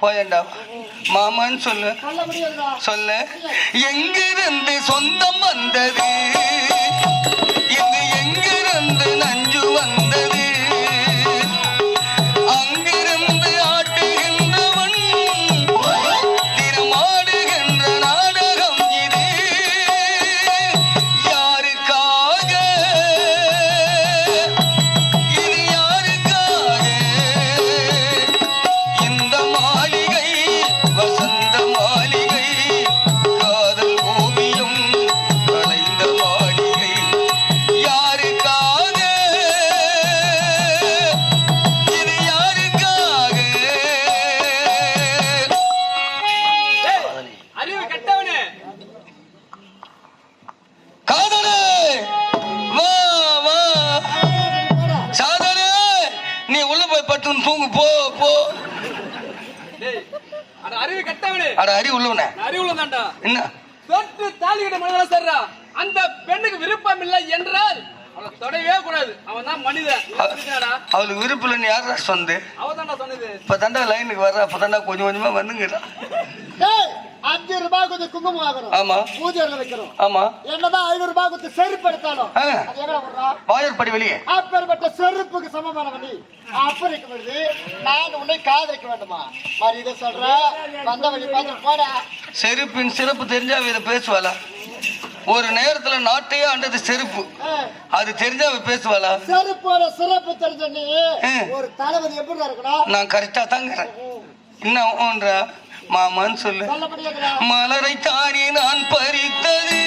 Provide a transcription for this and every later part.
போயண்டா? மாமான்னு சொல்லு. சொல்ல. எங்கிருந்து சொந்தம் வந்தது? இங்கு எங்கிருந்து நஞ்சு போ போ. டேய் அட அறிவு கெட்டவனே. அட அடி உள்ளவனே. அறிவு உள்ளதாண்டா என்ன? தொட்டு தாலிகிட்ட மனிதனா சேர்றா. அந்த பெண்ணுக்கு விருப்பம் இல்லை என்றால் அவளை தொடவே கூடாது. அவன் தான் மனிதன்? அவளுக்கு விருப்பம் இல்லைன்னு யாரா சொந்து அவ தான்டா சொன்னது. இப்ப தாண்டா லைனுக்கு வர்றா. அப்ப தாண்டா கொஞ்சம் கொஞ்சமா வந்துங்கிறா. டேய் அஞ்சு ரூபாய் கொஞ்சம் குங்குமம் வாங்குறோம் ஆமா. பூஜைல வைக்கிறோம் ஆமா. என்னதான் ஐநூறு ரூபாய் கொடுத்து செருப்பு எடுத்தாலும் விடுறா வாயற்படி வெளியே. அப்பேற்பட்ட செருப்புக்கு சமமானவன் நீ அப்ப இருக்கும் பொழுது நான் உன்னை காதலிக்க வேண்டுமா? மாதிரி இதை சொல்ற. வந்த வழி பார்த்து போடா. செருப்பின் சிறப்பு தெரிஞ்சா இதை பேசுவாளா? ஒரு நேரத்துல நாட்டையே ஆண்டது செருப்பு. அது தெரிஞ்சா அவ பேசுவாளா? செருப்போட சிறப்பு தெரிஞ்ச நீ ஆ. ஒரு தளபதி எப்படி இருக்கணும் நான் கரெக்டா தாங்கிறேன் என்ன ஊன்றா? மாமான்னு சொல்லு. மலரை தானே நான் பறித்தது.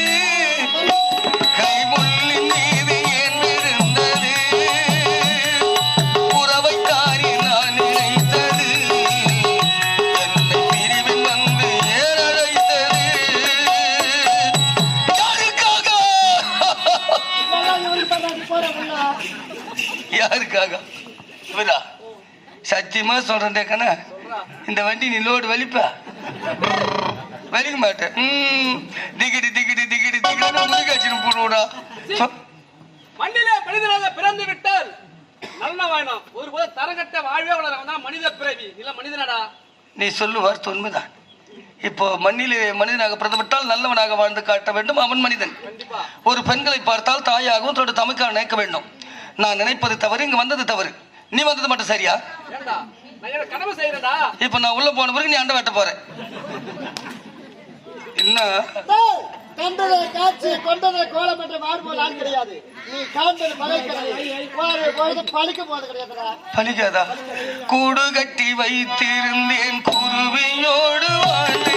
கைமுள்ளின் சத்தியமா சொல்றேன் கண்ணா. இந்த வண்டி நீ லோடு வலிப்பா? வலிக்க மாட்டேன் ம், திகிடி திகிடி திகிடி திகிடி முருகாட்சின்னு போடுவோடா மண்ணிலே மனிதனாக பிறந்து விட்டால் நல்ல வாயனம் ஒரு போது தரங்கட்ட வாழ்வே வளர அவன் தான் மனித பிறவி. இல்ல மனிதனடா. நீ சொல்லு வார்த்தை உண்மைதான் இப்போ மண்ணிலே மனிதனாக பிறந்துவிட்டால் நல்லவனாக வாழ்ந்து காட்ட வேண்டும். அவன் மனிதன். ஒரு பெண்களை பார்த்தால் தாயாகவும் தன்னோட தமிழ்க்காக நினைக்க வேண்டும். நான் நினைப்பது தவறு இங்க வந்தது தவறு. நீ வந்தது மட்டும் சரியா? இப்ப நான் உள்ள போன பிறகு நீ அண்டை வெட்ட போற. என்ன? கண்டதை காட்சி கொண்டதை கோலம் என்ற மாறுபோல் ஆள் கிடையாது. நீ காண்பது பழைக்கிறது போற பொழுது பழிக்க போது கிடையாதுடா. பலிக்காதா கூடு கட்டி வைத்திருந்தேன் குருவியோடு வாழ்ந்திருந்தேன்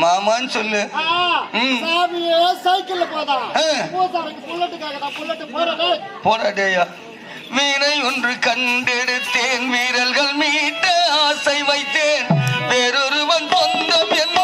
மாமான்னு சொல்லு. சாமியே சைக்கிள்ல போதா ஆ. பூசாரிக்கு புல்லட்டுக்காக புல்லட்டு வீணை ஒன்று கண்டெடுத்தேன். வீரர்கள் மீட்ட ஆசை வைத்தேன். வேறொருவன் சொந்தம் என்று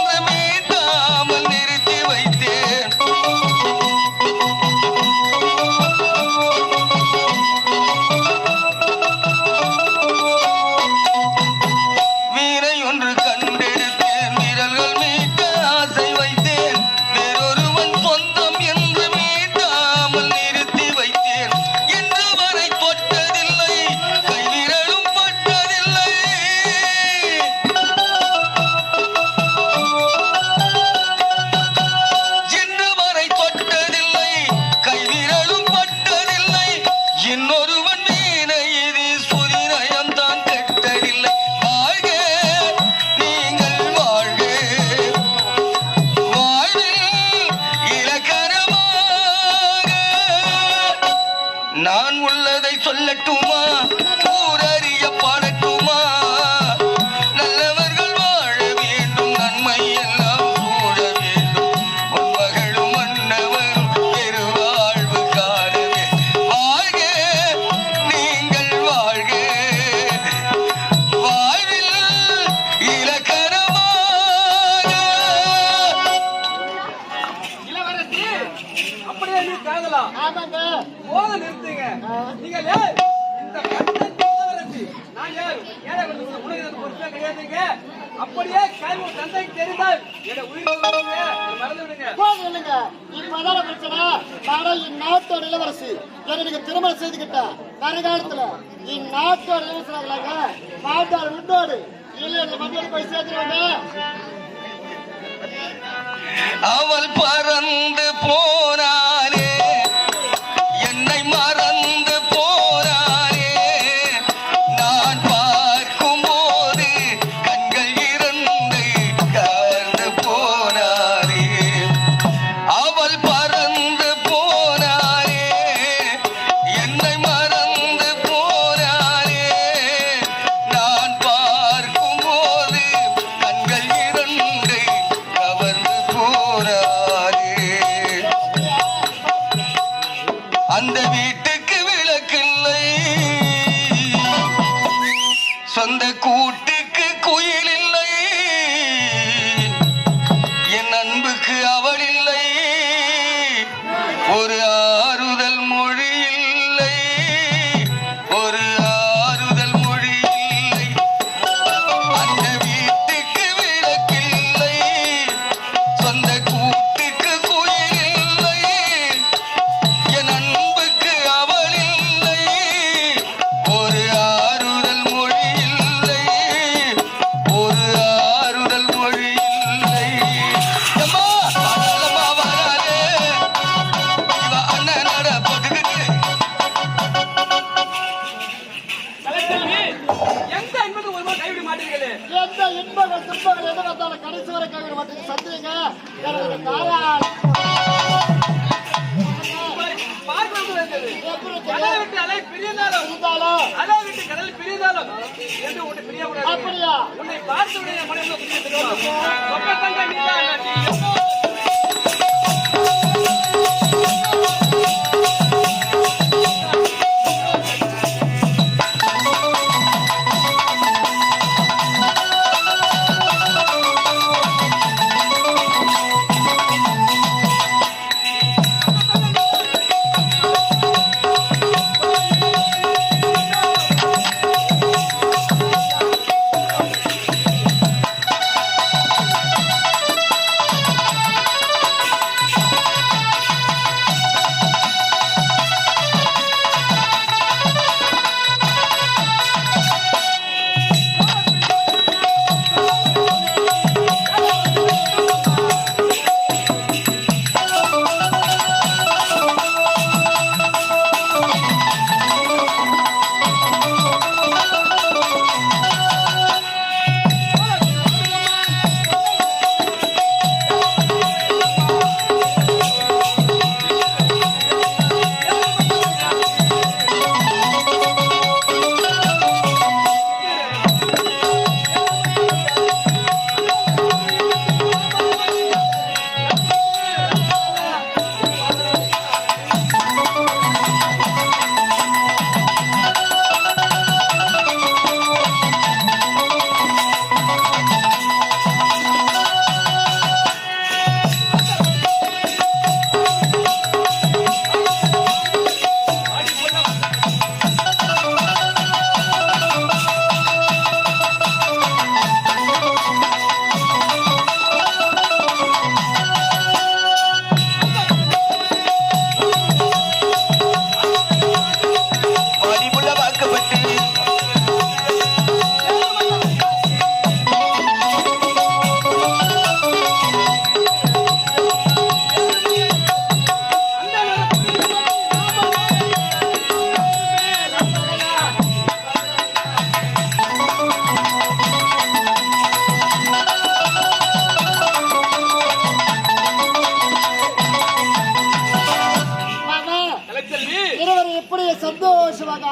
ஆமாங்க. போத நிறுத்துங்க. நீங்க இந்த இளவரசி நான் யார் ஏழை வந்து உலகத்துக்கு பொறுப்பே கிடையாதுங்க. அப்படியே கல்வி தந்தைக்கு தெரிந்தால் என்னை உயிர் மறந்து விடுங்க. இப்பதான பிரச்சனை. இந்நாட்டோட இளவரசி. திருமணம் இந்நாட்டோட நாட்டோட இல்லை இந்த மண்ணில் போய் சேர்த்துருவாங்க. அவள் பறந்து போனாரே அந்த வீட்டுக்கு விளக்கில்லை. சொந்த கூட்டுக்கு குயில் கடல் விட்டு அலை பிரிந்தாலும் இருந்தாலும் அலை விட்டு கடல் பிரிந்தாலும் என்று உன்னை பிரியக்கூடாது அப்படியா உன்னை பார்த்து உடைய மனதில்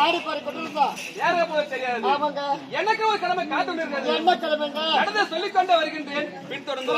ஆடி கொண்டிருந்தோம் தெரியாது. ஆமாங்க. எனக்கு ஒரு கிழமை காத்து என்ன கிழமைங்க நடந்த சொல்லிக் கொண்டே வருகின்றேன். பின்தொடர்ந்து.